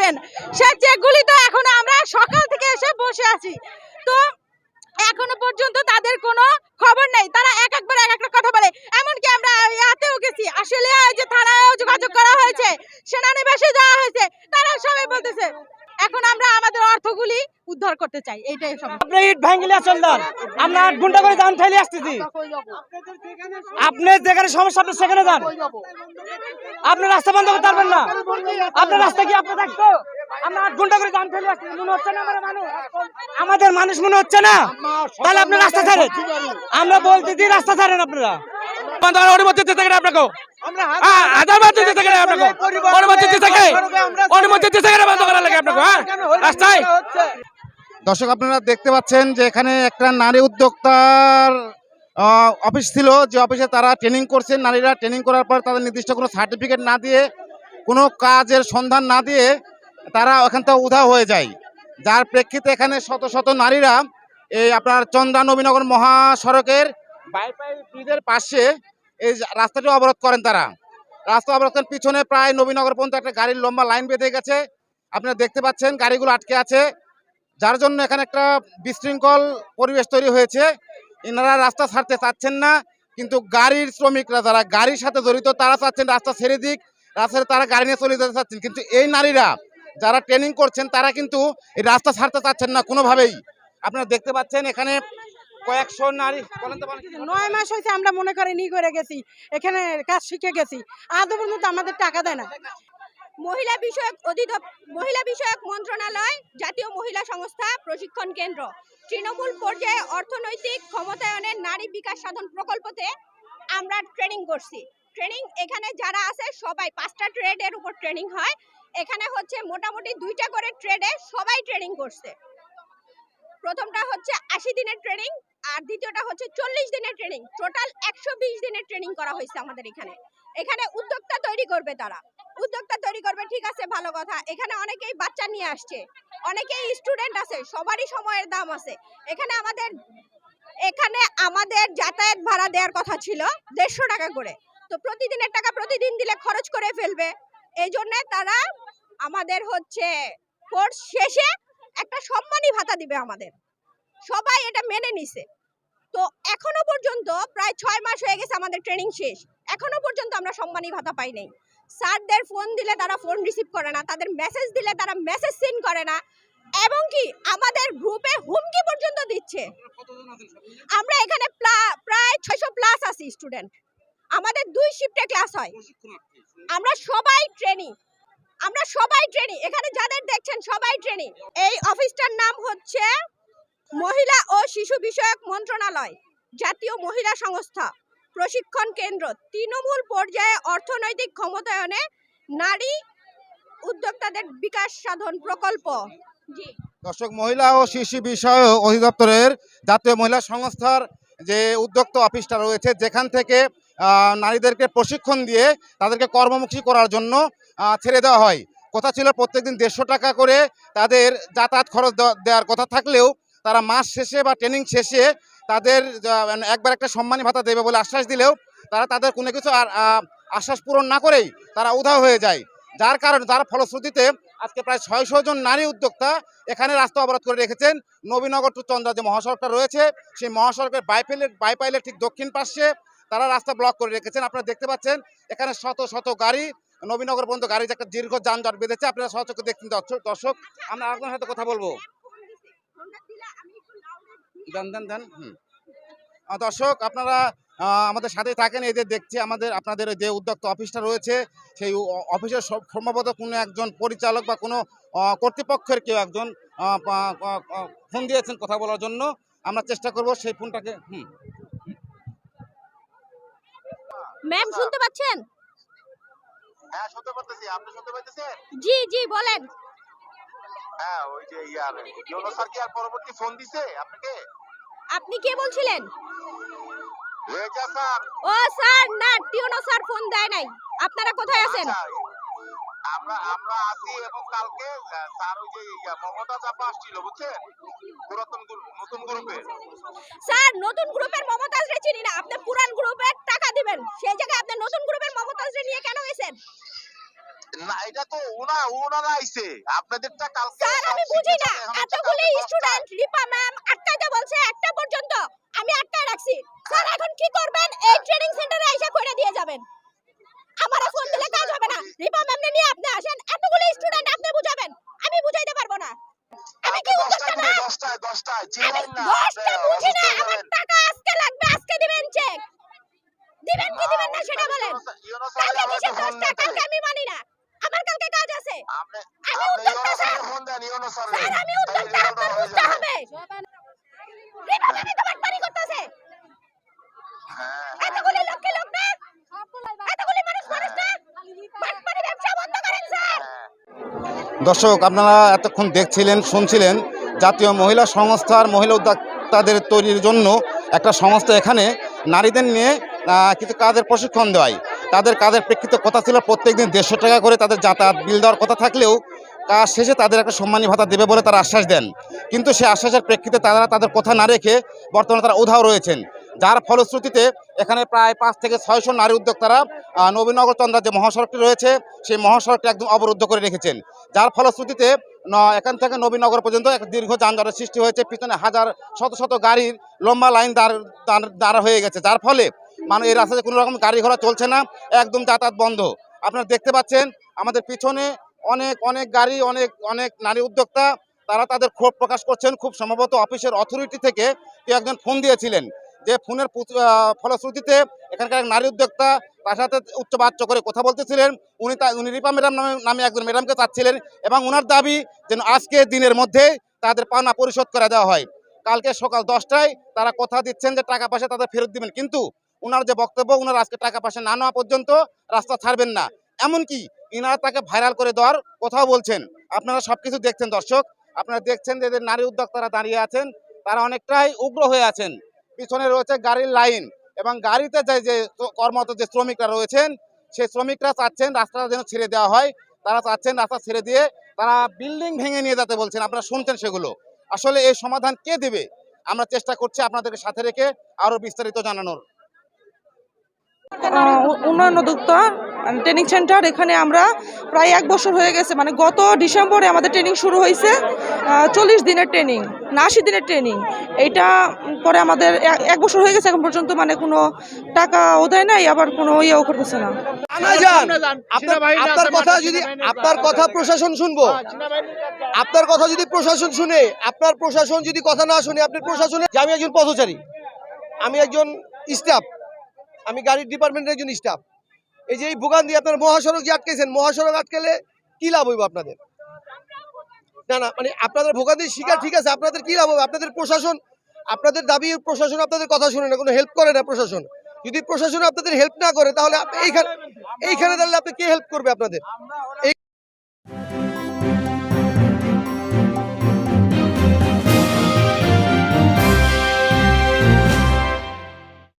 পাবেন সেই চেকগুলি তো এখন আমরা সকাল থেকে এসে বসে আছি। তো এখনও পর্যন্ত তাদের কোনো খবর নেই। তারা এক একবার এক একটা কথা বলে। এমনকি আমরা ইয়াতেও গেছি। আসলে যে থানায় যোগাযোগ করা হয়েছে। সেনানিবাসে যাওয়া হয়েছে। তারা সবাই বলতেছে এখন আমরা আমাদের অর্থগুলি উদ্ধার করতে চাই, এইটাই আপনি ইট ভাঙ্গিলে চলদান আমরা আট ঘণ্টা করে যান ঠেলে আসতেছি। আপনি যেখানে সমস্যা, আপনি সেখানে যান। আপনি রাস্তা বন্ধ করতে পারবেন না। আপনার রাস্তা কি আপনি থাকতো আমরা আট ঘণ্টা করে যান ঠেলে আসতেছি। মনে হচ্ছে না আমাদের মানুষ? আমাদের মানুষ মনে হচ্ছে না? তাহলে আপনি রাস্তা ছাড়েন। আমরা বলতে দিই রাস্তা ছাড়েন আপনারা। হ্যাঁ হাজার দিতে গেলে আপনাকে অনুমতি দিতে গেলে অনুমতি দিতে গেলে বন্ধ করার লাগে আপনাকে? হ্যাঁ রাস্তায়? দর্শক আপনারা দেখতে পাচ্ছেন যে এখানে একটা নারী উদ্যোক্তার আহ, অফিস ছিল। যে অফিসে তারা ট্রেনিং করছেন নারীরা ট্রেনিং করার পর তাদের নির্দিষ্ট কোনো সার্টিফিকেট না দিয়ে কোনো কাজের সন্ধান না দিয়ে তারা ওখান থেকে উধা হয়ে যায়। যার প্রেক্ষিতে এখানে শত শত নারীরা এই আপনার চন্দ্রা নবীনগর মহাসড়কের বাইপাই ব্রিজের পাশে এই রাস্তাটি অবরোধ করেন তারা। রাস্তা অবরোধ করেন পিছনে প্রায় নবীনগর পর্যন্ত একটা গাড়ির লম্বা লাইন বেঁধে গেছে। আপনারা দেখতে পাচ্ছেন গাড়িগুলো আটকে আছে। যার জন্য এখানে একটা বিশৃঙ্খল পরিবেশ তৈরি হয়েছে। এনারা রাস্তা ছাড়তে চাচ্ছেন না, কিন্তু গাড়ির শ্রমিকরা যারা গাড়ির সাথে জড়িত, তারা চাচ্ছেন রাস্তা ছেড়ে দিক রাস্তায় তারা গাড়ি নিয়ে চলে যেতে চাচ্ছেন। কিন্তু এই নারীরা যারা ট্রেনিং করছেন, তারা কিন্তু এই রাস্তা ছাড়তে চাচ্ছেন না কোনোভাবেই। আপনারা দেখতে পাচ্ছেন এখানে কয়েকশো নারী বলেন তো বলেন। নয় মাস হয়েছে আমরা মনে করে নি করে গেছি। এখানে কাজ শিখে গেছি। আদৌ পর্যন্ত আমাদের টাকা দেয় না। মহিলা বিষয়ক অধিদপ মহিলা বিষয়ক মন্ত্রণালয় জাতীয় মহিলা সংস্থা প্রশিক্ষণ কেন্দ্র। তৃণমূল পর্যায়ে অর্থনৈতিক ক্ষমতায়নের নারী বিকাশ সাধন প্রকল্পতে আমরা ট্রেনিং করছি। ট্রেনিং এখানে যারা আছে সবাই পাঁচটা ট্রেডের উপর ট্রেনিং হয়। এখানে হচ্ছে মোটামুটি দুইটা করে ট্রেডে সবাই ট্রেনিং করছে। প্রথমটা হচ্ছে আশি দিনের ট্রেনিং আর দ্বিতীয়টা হচ্ছে চল্লিশ দিনের ট্রেনিং টোটাল একশো বিশ দিনের ট্রেনিং করা হয়েছে আমাদের এখানে। এখানে উদ্যোক্তা তৈরি করবে তারা। উদ্যোক্তা তৈরি করবে, ঠিক আছে, ভালো কথা। এখানে অনেকেই বাচ্চা নিয়ে আসছে। অনেকেই স্টুডেন্ট আছে, সবারই সময়ের দাম আছে। এখানে আমাদের এখানে আমাদের যাতায়াত ভাড়া দেওয়ার কথা ছিল দেড়শো টাকা করে। তো প্রতিদিনের টাকা প্রতিদিন দিলে খরচ করে ফেলবে। এই জন্য তারা আমাদের হচ্ছে কোর্স শেষে একটা সম্মানী ভাতা দিবে আমাদের। সবাই এটা মেনে নিছে। তো এখনও পর্যন্ত প্রায় ছয় মাস হয়ে গেছে আমাদের ট্রেনিং শেষ। এখনও পর্যন্ত আমরা সম্মানী ভাতা পাই নাই। স্যারদের ফোন দিলে তারা ফোন রিসিভ করে না, তাদের মেসেজ দিলে তারা মেসেজ সেন্ড করে না। এবং কি আমাদের গ্রুপে হুমকি পর্যন্ত দিচ্ছে। আমরা এখানে প্রায় ছয়শো প্লাস আছি স্টুডেন্ট আমাদের দুই শিফটে ক্লাস হয়। আমরা সবাই ট্রেনিং আমরা সবাই ট্রেনি, এখানে যাদের দেখছেন সবাই ট্রেনি। এই অফিসটার নাম হচ্ছে মহিলা ও শিশু বিষয়ক মন্ত্রণালয়, জাতীয় মহিলা সংস্থা, প্রশিক্ষণ কেন্দ্র, তৃণমূল পর্যায়ে অর্থনৈতিক ক্ষমতায়নে নারী উদ্যোক্তাদের বিকাশ সাধন প্রকল্প। দর্শক, মহিলা ও শিশু বিষয় অধিদপ্তরের জাতীয় মহিলা সংস্থার যে উদ্যোক্তা অফিসটা রয়েছে, যেখান থেকে নারীদেরকে প্রশিক্ষণ দিয়ে তাদেরকে কর্মমুখী করার জন্য ছেড়ে দেওয়া হয়। কথা ছিল প্রত্যেকদিন দেড়শো টাকা করে তাদের যাতায়াত খরচ দেওয়ার কথা থাকলেও তারা মাস শেষে বা ট্রেনিং শেষে তাদের একবার একটা সম্মানী ভাতা দেবে বলে আশ্বাস দিলেও তারা তাদের কোনো কিছু আর আশ্বাস পূরণ না করেই তারা উধাও হয়ে যায়। যার কারণে, যার ফলশ্রুতিতে আজকে প্রায় ছয়শো জন নারী উদ্যোক্তা এখানে রাস্তা অবরোধ করে রেখেছেন। নবীনগর টু চন্দ্রা যে মহাসড়কটা রয়েছে। সেই মহাসড়কের বাইপাইলের বাইপাইলের ঠিক দক্ষিণ পাশে তারা রাস্তা ব্লক করে রেখেছেন। আপনারা দেখতে পাচ্ছেন, এখানে শত শত গাড়ি নবীনগর পর্যন্ত গাড়ি যে একটা দীর্ঘ যানজট বেঁধেছে, আপনারা সচক্ষে দেখছেন দর্শক, আমরা আপনার সাথে কথা বলব। হুম। দর্শক, আপনারা আমাদের সাথে থাকেন যে দেখছি আমাদের, আপনাদের যে উদ্যোক্তা অফিসটা রয়েছে, সেই অফিসের সম্ভবত কোনো একজন পরিচালক বা কোনো কর্তৃপক্ষের কেউ একজন ফোন দিয়েছেন কথা বলার জন্য। আমরা চেষ্টা করব সেই ফোনটাকে, হুম। ম্যাম শুনতে পাচ্ছেন? হ্যাঁ শুনতে পারতেছি। আপনি শুনতে পাইতেছেন? জি জি বলেন। হ্যাঁ ওই যে ইয়ার ইউনো স্যার কি আর পরবর্তী ফোন দিছে আপনাকে? আপনি কে বলছিলেন? রেজা স্যার। ও স্যার না টিওনো স্যার ফোন দেয় নাই। আপনারা কোথায় আছেন? আচ্ছা, আমরা আমরা আছি এবং কালকে স্যার ওই যে মমতা চাপা আসছিল বুঝছেন? পুরাতন নতুন গ্রুপে স্যার নতুন গ্রুপের মমতাজ রে চিনি না। আপনি পুরান গ্রুপের টাকা দিবেন। সেই জায়গায় আপনি নতুন গ্রুপের মমতাজ রে নিয়ে কেন গেছেন না এটা তো ওনা ওনারা আইছে। আপনাদেরটা কালকে স্যার আমি বুঝি না। এতগুলি স্টুডেন্ট রিপা ম্যাম আটকাইতে বলছে একটা পর্যন্ত আমি আটকায় রাখছি। স্যার এখন কি করবেন? এই ট্রেনিং সেন্টারে এসে করে দিয়ে যাবেন। আমারে ফোন দিলে কাজ হবে না। রিপা ম্যাম নিয়ে আপনি আসেন এতগুলি স্টুডেন্ট আপনি বুঝাবেন আমি বুঝাইতে পারব না। আমি কি উদ্যোক্তা না দশটায় দশটায় আমি না। দশটা বুঝি না আমার টাকা আজকে লাগবে আজকে দিবেন চেক দিবেন কি দিবেন না সেটা বলেন। কালকে দশটা? দিতে। কালকে আমি মানি না। আমার কালকে কাজ আছে। আমি উদ্যোক্তা স্যার। ফোন দেন ইউনুস আলী স্যার আমি উদ্যোক্তা আপনার বুঝতে হবে। রিপা ম্যামই তো বাটপারি করতেছে। হ্যাঁ এতগুলি লোককে লোক না? দর্শক, আপনারা এতক্ষণ দেখছিলেন, শুনছিলেন জাতীয় মহিলা সংস্থার মহিলা উদ্যোক্তাদের তৈরির জন্য একটা সংস্থা এখানে নারীদের নিয়ে কিছু কাজের প্রশিক্ষণ দেওয়ায়। তাদের কাজের প্রেক্ষিতে কথা ছিল প্রত্যেক দিন দেড়শো টাকা করে তাদের যাতায়াত বিল দেওয়ার কথা থাকলেও কাজ শেষে তাদের একটা সম্মানী ভাতা দেবে বলে তারা আশ্বাস দেন। কিন্তু সেই আশ্বাসের প্রেক্ষিতে তারা তাদের কথা না রেখে বর্তমানে তারা উধাও রয়েছেন। যার ফলশ্রুতিতে এখানে প্রায় পাঁচ থেকে ছয়শো নারী উদ্যোক্তারা নবীনগর চন্দ্রা যে মহাসড়কটি রয়েছে। সেই মহাসড়কটি একদম অবরুদ্ধ করে রেখেছেন। যার ফলশ্রুতিতে এখান থেকে নবীনগর পর্যন্ত এক দীর্ঘ যানজটের সৃষ্টি হয়েছে। পিছনে হাজার, শত শত গাড়ির লম্বা লাইন দাঁড়া হয়ে গেছে। যার ফলে মানে এই রাস্তাতে কোনো রকম গাড়ি ঘোড়া চলছে না, একদম যাতায়াত বন্ধ। আপনারা দেখতে পাচ্ছেন, আমাদের পিছনে অনেক অনেক গাড়ি, অনেক অনেক নারী উদ্যোক্তা, তারা তাদের ক্ষোভ প্রকাশ করছেন। খুব সম্ভবত অফিসের অথরিটি থেকে কেউ একজন ফোন দিয়েছিলেন। যে ফোনের ফলশ্রুতিতে এখানকার নারী উদ্যোক্তা তার সাথে উচ্চবাচ্য করে কথা বলতেছিলেন। উনি তা উনি রিপা ম্যাডাম নামে নামে একজন ম্যাডামকে চাচ্ছিলেন এবং ওনার দাবি যেন আজকে দিনের মধ্যে তাদের পাওনা পরিশোধ করে দেওয়া হয়। কালকে সকাল দশটায় তারা কথা দিচ্ছেন যে টাকা পয়সা তাদের ফেরত দিবেন। কিন্তু ওনার যে বক্তব্য ওনার আজকে টাকা পয়সা না নেওয়া পর্যন্ত রাস্তা ছাড়বেন না। এমনকি ইনারা তাকে ভাইরাল করে দেওয়ার কথাও বলছেন। আপনারা সবকিছু দেখছেন দর্শক। আপনারা দেখছেন যে নারী উদ্যোক্তারা দাঁড়িয়ে আছেন। তারা অনেকটাই উগ্র হয়ে আছেন। পিছনে রয়েছে গাড়ির লাইন এবং গাড়িতে যে যে কর্মরত যে শ্রমিকরা রয়েছেন, সেই শ্রমিকরা চাচ্ছেন রাস্তাটা যেন ছেড়ে দেওয়া হয়। তারা চাচ্ছেন রাস্তা ছেড়ে দিয়ে তারা বিল্ডিং ভেঙে নিয়ে যেতে বলছেন। আপনারা শুনছেন সেগুলো। আসলে এই সমাধান কে দেবে? আমরা চেষ্টা করছি আপনাদেরকে সাথে রেখে আরও বিস্তারিত জানানোর। উন্নয়ন উন্নয়ন ট্রেনিং সেন্টার এখানে আমরা প্রায় এক বছর হয়ে গেছে। মানে গত ডিসেম্বরে আমাদের ট্রেনিং শুরু হয়েছে চল্লিশ দিনের ট্রেনিং না আশি দিনের ট্রেনিং এইটা পরে আমাদের এক- বছর হয়ে গেছে এখন পর্যন্ত মানে কোনো টাকাও দেয় নাই আবার কোনো ইয়েও করতেছে না। আপনার আপনার কথা যদি আপনার কথা প্রশাসন শুনব। আপনার কথা যদি প্রশাসন শুনে আপনার প্রশাসন যদি কথা না শুনে আপনি প্রশাসনে যে আমি একজন পথচারী আমি একজন স্টাফ আমি গাড়ির ডিপার্টমেন্টের একজন স্টাফ এই যে এই ভোগান দিয়ে আপনার মহাসড়ক যে আটকেছেন, মহাসড়ক আটকেলে কি লাভ হইব আপনাদের? না না মানে আপনাদের ভোগান্তির শিকার ঠিক আছে, আপনাদের কি লাভ হবে? আপনাদের প্রশাসন, আপনাদের দাবি প্রশাসন আপনাদের কথা শুনে না, কোনো হেল্প করে না প্রশাসন। যদি প্রশাসন আপনাদের হেল্প না করে, তাহলে এইখানে এইখানে তাহলে আপনি কে হেল্প করবে আপনাদের?